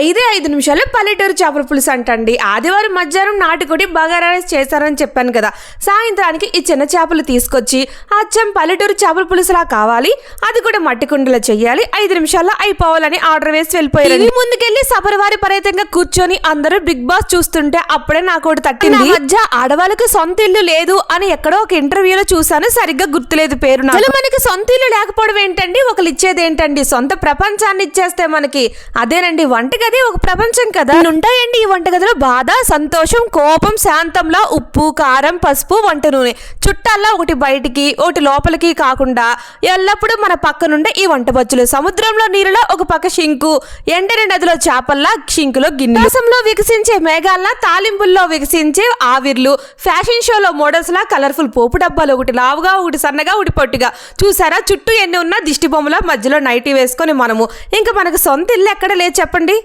ఐదే ఐదు నిమిషాలు పల్లెటూరు చేపల పులుసు అంటండి. ఆదివారం మధ్యాహ్నం నాటుకోడి బగారా రైస్ చేశారని చెప్పాను కదా. సాయంత్రానికి ఈ చిన్న చేపలు తీసుకొచ్చి అచ్చం పల్లెటూరు చేపల పులుసులా కావాలి అది కూడా మట్టి కుండలో చెయ్యాలి ఐదు నిమిషాల్లో అయిపోవాలని ఆర్డర్ వేసి వెళ్ళిపోయారు టీవీ ముందుకెళ్ళి సపరివారి పరేతంగా కూర్చొని అందరూ బిగ్ బాస్ చూస్తుంటే అప్పుడే నాకు ఒకటి తట్టింది. మధ్య ఆడవాళ్ళకి సొంత ఇల్లు లేదు అని ఎక్కడో ఒక ఇంటర్వ్యూలో చూసాను సరిగ్గా గుర్తులేదు పేరు నాకు. మనకి సొంత ఇల్లు లేకపోవడం ఏంటండి? ఒకరు ఇచ్చేది ఏంటండి? సొంత ప్రపంచాన్ని ఇచ్చేస్తే మనకి అదేనండి వంటగది ఒక ప్రపంచం కదా. ఉంటాయండి ఈ వంటగదిలో బాధ సంతోషం కోపం శాంతంలా ఉప్పు కారం పసుపు వంట నూనె. చుట్టాల్లో ఒకటి బయటికి ఒకటి లోపలికి కాకుండా ఎల్లప్పుడూ మన పక్క నుండే ఈ వంట బొచ్చులు సముద్రంలో నీరులో ఒక పక్క షింకు ఎండని నదిలో చేపల్లా షింకులో గిన్నె ఆకాశంలో వికసించే మేఘాల్లా తాలింపుల్లో వికసించే ఆవిర్లు. ఫ్యాషన్ షోలో మోడల్స్ లా కలర్ఫుల్ పోపు డబ్బాలు ఒకటి లావుగా ఒకటి సన్నగా ఒకటి పొట్టిగా. చూసారా? చుట్టూ ఎన్ని ఉన్నా దిష్టి బొమ్మల మధ్యలో నైటీ వేసుకొని మనము. ఇంకా మనకు సొంత ఇల్లు ఎక్కడ లేదు చెప్పండి?